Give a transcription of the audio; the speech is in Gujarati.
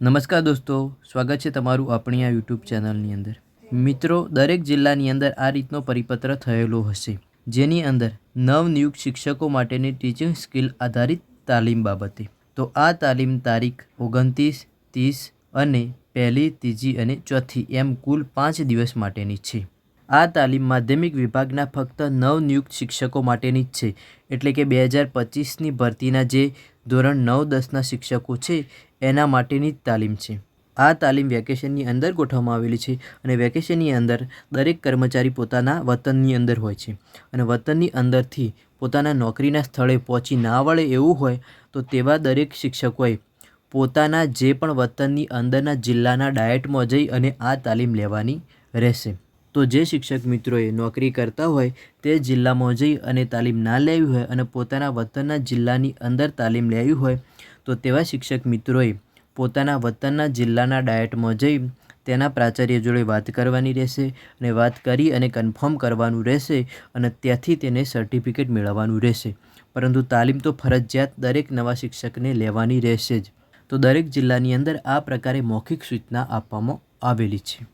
નમસ્કાર દોસ્તો, સ્વાગત છે તમારું આપણી આ યુટ્યુબ ચેનલની અંદર. મિત્રો, દરેક જિલ્લાની અંદર આ રીતનો પરિપત્ર થયેલો હશે, જેની અંદર નવનિયુક્ત શિક્ષકો માટેની ટીચિંગ સ્કિલ આધારિત તાલીમ બાબતે. તો આ તાલીમ તારીખ ઓગણત્રીસ, ત્રીસ અને પહેલી, ત્રીજી અને ચોથી એમ કુલ પાંચ દિવસ માટેની છે. આ તાલીમ માધ્યમિક વિભાગના ફક્ત નવનિયુક્ત શિક્ષકો માટેની જ છે, એટલે કે બે હજાર પચીસની ભરતીના જે ધોરણ નવ દસના શિક્ષકો છે, એના માટેની તાલીમ છે. આ તાલીમ વેકેશનની અંદર ગોઠવવામાં આવેલી છે અને વેકેશનની અંદર દરેક કર્મચારી પોતાના વતનની અંદર હોય છે અને વતનની અંદરથી પોતાના નોકરીના સ્થળે પહોંચી ના વળે એવું હોય તો તેવા દરેક શિક્ષકોએ પોતાના જે પણ વતનની અંદરના જિલ્લાના ડાયટમાં જઈ અને આ તાલીમ લેવાની રહેશે. તો જે શિક્ષક મિત્રોએ નોકરી કરતા હોય તે જિલ્લામાં જઈ અને તાલીમ ના લેવી હોય અને પોતાના વતનના જિલ્લાની અંદર તાલીમ લેવી હોય, તો તેવા શિક્ષક મિત્રોએ પોતાના વતનના જિલ્લાના ડાયટમાં જઈ તેના પ્રાચાર્ય જોડે વાત કરવાની રહેશે અને વાત કરી અને કન્ફર્મ કરવાનું રહેશે અને ત્યાંથી તેને સર્ટિફિકેટ મેળવવાનું રહેશે. પરંતુ તાલીમ તો ફરજિયાત દરેક નવા શિક્ષકને લેવાની રહેશે જ. તો દરેક જિલ્લાની અંદર આ પ્રકારે મૌખિક સૂચના આપવામાં આવેલી છે.